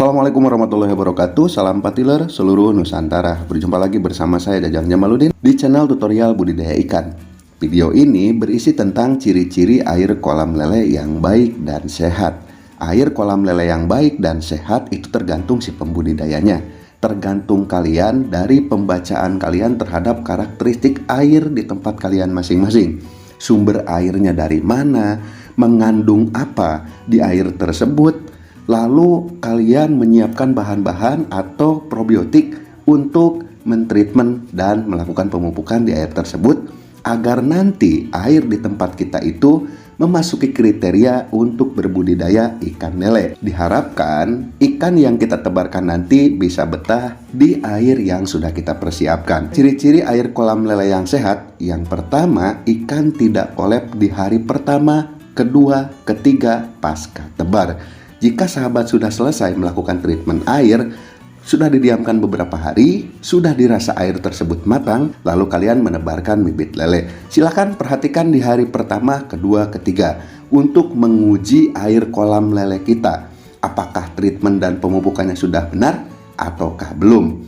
Assalamualaikum warahmatullahi wabarakatuh. Salam patiler seluruh Nusantara. Berjumpa lagi bersama saya Jajang Jamaludin Di channel tutorial budidaya ikan. Video ini berisi tentang ciri-ciri air kolam lele yang baik dan sehat. Air kolam lele yang baik dan sehat itu tergantung si pembudidayanya. Tergantung kalian dari pembacaan kalian terhadap karakteristik air di tempat kalian masing-masing. Sumber airnya dari mana, mengandung apa di air tersebut Lalu kalian menyiapkan bahan-bahan atau probiotik untuk mentreatment dan melakukan pemupukan di air tersebut agar nanti air di tempat kita itu memasuki kriteria untuk berbudidaya ikan lele. Diharapkan ikan yang kita tebarkan nanti bisa betah di air yang sudah kita persiapkan. Ciri-ciri air kolam lele yang sehat, yang pertama ikan tidak kolep di hari pertama, kedua, ketiga pasca tebar. Jika sahabat sudah selesai melakukan treatment air, sudah didiamkan beberapa hari, sudah dirasa air tersebut matang, lalu kalian menebarkan bibit lele. Silahkan perhatikan di hari pertama, kedua, ketiga untuk menguji air kolam lele kita. Apakah treatment dan pemupukannya sudah benar ataukah belum?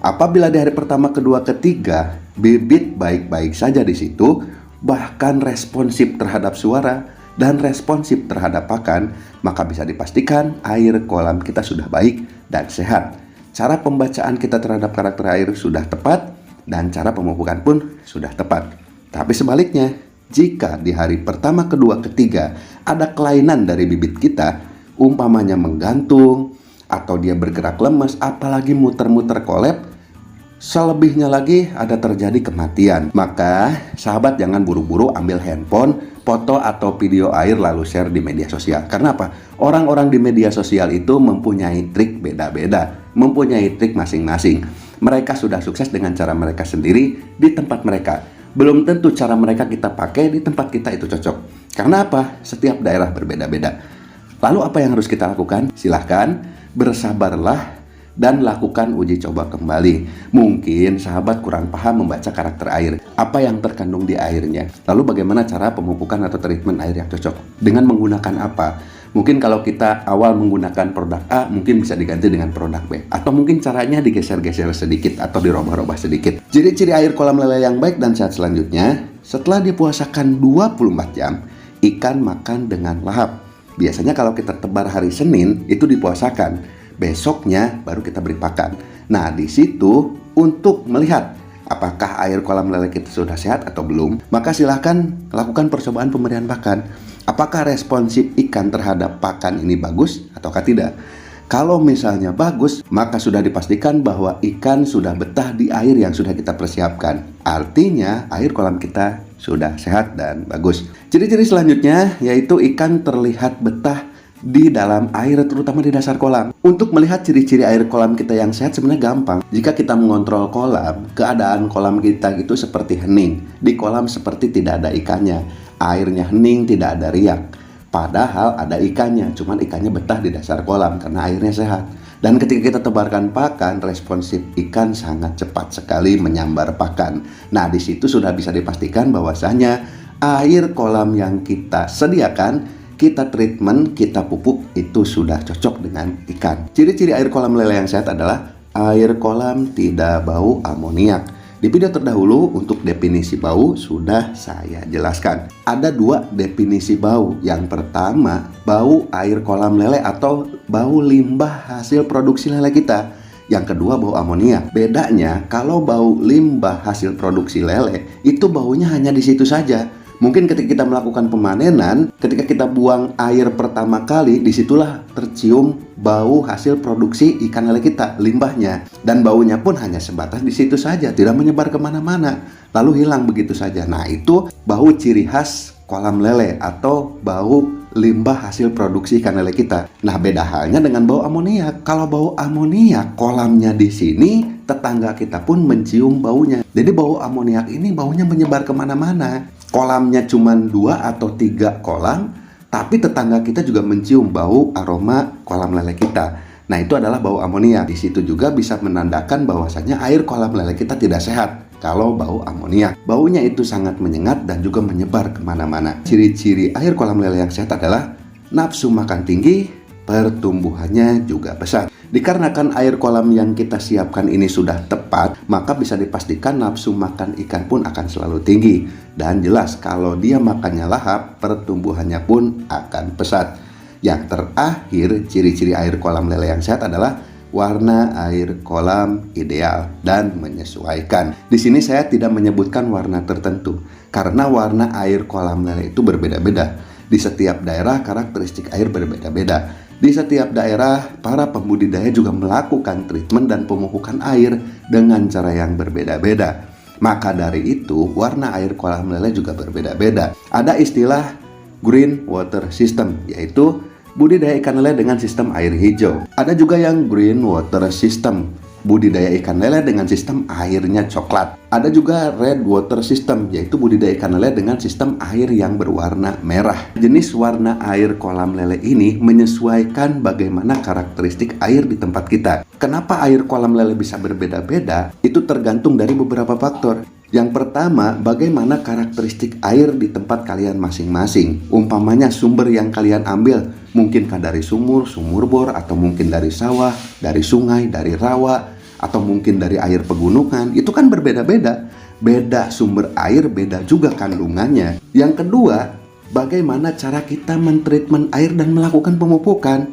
Apabila di hari pertama, kedua, ketiga bibit baik-baik saja di situ, bahkan responsif terhadap suara, dan responsif terhadap pakan, maka bisa dipastikan air kolam kita sudah baik dan sehat. Cara pembacaan kita terhadap karakter air sudah tepat dan cara pemupukan pun sudah tepat. Tapi sebaliknya, jika di hari pertama, kedua, ketiga ada kelainan dari bibit kita, umpamanya menggantung atau dia bergerak lemes, apalagi muter-muter kolep, selebihnya lagi ada terjadi kematian. Maka sahabat jangan buru-buru ambil handphone foto atau video air lalu share di media sosial. Karena apa? Orang-orang di media sosial itu mempunyai trik beda-beda, mempunyai trik masing-masing. Mereka sudah sukses dengan cara mereka sendiri di tempat mereka. Belum tentu cara mereka kita pakai di tempat kita itu cocok. Karena apa? Setiap daerah berbeda-beda. Lalu apa yang harus kita lakukan? Silahkan bersabarlah dan lakukan uji coba kembali. Mungkin sahabat kurang paham membaca karakter air, apa yang terkandung di airnya. Lalu bagaimana cara pemupukan atau treatment air yang cocok? Dengan menggunakan apa? Mungkin kalau kita awal menggunakan produk A, mungkin bisa diganti dengan produk B. Atau mungkin caranya digeser-geser sedikit atau dirubah-rubah sedikit. Ciri-ciri air kolam lele yang baik dan sehat selanjutnya, setelah dipuasakan 24 jam, ikan makan dengan lahap. Biasanya kalau kita tebar hari Senin, itu dipuasakan besoknya baru kita beri pakan. Nah, di situ untuk melihat apakah air kolam lele kita sudah sehat atau belum, maka silahkan lakukan percobaan pemberian pakan. Apakah responsif ikan terhadap pakan ini bagus ataukah tidak? Kalau misalnya bagus, maka sudah dipastikan bahwa ikan sudah betah di air yang sudah kita persiapkan. Artinya, air kolam kita sudah sehat dan bagus. Ciri-ciri selanjutnya yaitu ikan terlihat betah di dalam air terutama di dasar kolam. Untuk melihat ciri-ciri air kolam kita yang sehat sebenarnya gampang. Jika kita mengontrol kolam, keadaan kolam kita itu seperti hening. Di kolam seperti tidak ada ikannya. Airnya hening, tidak ada riak. Padahal ada ikannya, cuman ikannya betah di dasar kolam karena airnya sehat. Dan ketika kita tebarkan pakan, responsif ikan sangat cepat sekali menyambar pakan. Nah, di situ sudah bisa dipastikan bahwasanya air kolam yang kita sediakan kita treatment, kita pupuk itu sudah cocok dengan ikan. Ciri-ciri air kolam lele yang sehat adalah air kolam tidak bau amoniak. Di video terdahulu untuk definisi bau sudah saya jelaskan. Ada dua definisi bau. Yang pertama, bau air kolam lele atau bau limbah hasil produksi lele kita. Yang kedua bau amonia. Bedanya kalau bau limbah hasil produksi lele itu baunya hanya di situ saja Mungkin ketika kita melakukan pemanenan, ketika kita buang air pertama kali, di situlah tercium bau hasil produksi ikan lele kita, limbahnya. Dan baunya pun hanya sebatas di situ saja, tidak menyebar ke mana-mana. Lalu hilang begitu saja. Nah itu bau ciri khas kolam lele atau bau limbah hasil produksi ikan lele kita. Nah, beda halnya dengan bau amoniak. Kalau bau amoniak, kolamnya di sini, tetangga kita pun mencium baunya. Jadi bau amoniak ini baunya menyebar ke mana-mana kolamnya cuma dua atau tiga kolam, tapi tetangga kita juga mencium bau aroma kolam lele kita. Nah itu adalah bau amonia. Di situ juga bisa menandakan bahwasanya air kolam lele kita tidak sehat kalau bau amonia. Baunya itu sangat menyengat dan juga menyebar ke mana-mana. Ciri-ciri air kolam lele yang sehat adalah nafsu makan tinggi, pertumbuhannya juga pesat. Dikarenakan air kolam yang kita siapkan ini sudah tepat, maka bisa dipastikan nafsu makan ikan pun akan selalu tinggi. Dan jelas kalau dia makannya lahap, pertumbuhannya pun akan pesat. Yang terakhir, ciri-ciri air kolam lele yang sehat adalah warna air kolam ideal dan menyesuaikan. Di sini saya tidak menyebutkan warna tertentu karena warna air kolam lele itu berbeda-beda. Di setiap daerah karakteristik air berbeda-beda. Di setiap daerah, para pembudidaya juga melakukan treatment dan pemupukan air dengan cara yang berbeda-beda. Maka dari itu, warna air kolam lele juga berbeda-beda. Ada istilah green water system, yaitu budidaya ikan lele dengan sistem air hijau. Ada juga yang green water system, budidaya ikan lele dengan sistem airnya coklat. Ada juga red water system, yaitu budidaya ikan lele dengan sistem air yang berwarna merah. Jenis warna air kolam lele ini menyesuaikan bagaimana karakteristik air di tempat kita. Kenapa air kolam lele bisa berbeda-beda? Itu tergantung dari beberapa faktor. Yang pertama, bagaimana karakteristik air di tempat kalian masing-masing. Umpamanya sumber yang kalian ambil, mungkinkah dari sumur, sumur bor, atau mungkin dari sawah, dari sungai, dari rawa, atau mungkin dari air pegunungan itu kan berbeda-beda. Beda sumber air, beda juga kandungannya. Yang kedua, bagaimana cara kita mentreatment air dan melakukan pemupukan.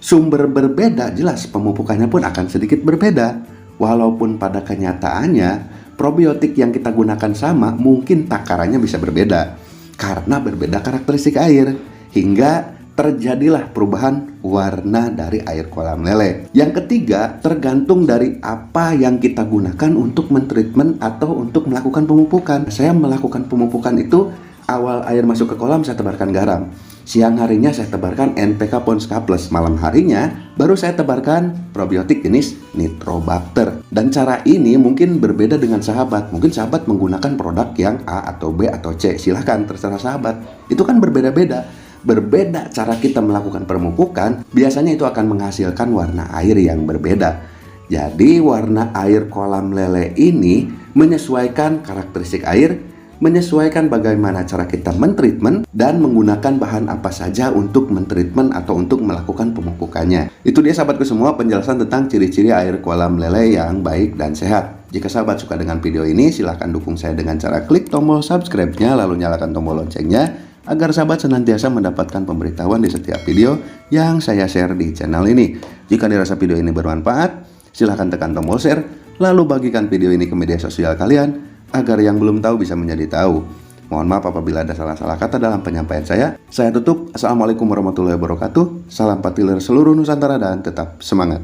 Sumber berbeda, jelas pemupukannya pun akan sedikit berbeda. Walaupun pada kenyataannya probiotik yang kita gunakan sama, mungkin takarannya bisa berbeda karena berbeda karakteristik air hingga terjadilah perubahan warna dari air kolam lele. Yang ketiga, tergantung dari apa yang kita gunakan untuk mentreatment atau untuk melakukan pemupukan. Saya melakukan pemupukan itu awal air masuk ke kolam saya tebarkan garam. Siang harinya saya tebarkan NPK Ponska Plus. Malam harinya baru saya tebarkan probiotik jenis Nitrobacter. Dan cara ini mungkin berbeda dengan sahabat. Mungkin sahabat menggunakan produk yang A atau B atau C. Silahkan terserah sahabat. Itu kan berbeda-beda berbeda cara kita melakukan pemupukan, biasanya itu akan menghasilkan warna air yang berbeda. Jadi warna air kolam lele ini menyesuaikan karakteristik air, menyesuaikan bagaimana cara kita mentreatment dan menggunakan bahan apa saja untuk mentreatment atau untuk melakukan pemupukannya. Itu dia sahabatku semua penjelasan tentang ciri-ciri air kolam lele yang baik dan sehat. Jika sahabat suka dengan video ini, silahkan dukung saya dengan cara klik tombol subscribe-nya lalu nyalakan tombol loncengnya agar sahabat senantiasa mendapatkan pemberitahuan di setiap video yang saya share di channel ini. Jika dirasa video ini bermanfaat, silahkan tekan tombol share, lalu bagikan video ini ke media sosial kalian, agar yang belum tahu bisa menjadi tahu. Mohon maaf apabila ada salah-salah kata dalam penyampaian saya. Saya tutup. Assalamualaikum warahmatullahi wabarakatuh. Salam patiler seluruh Nusantara dan tetap semangat.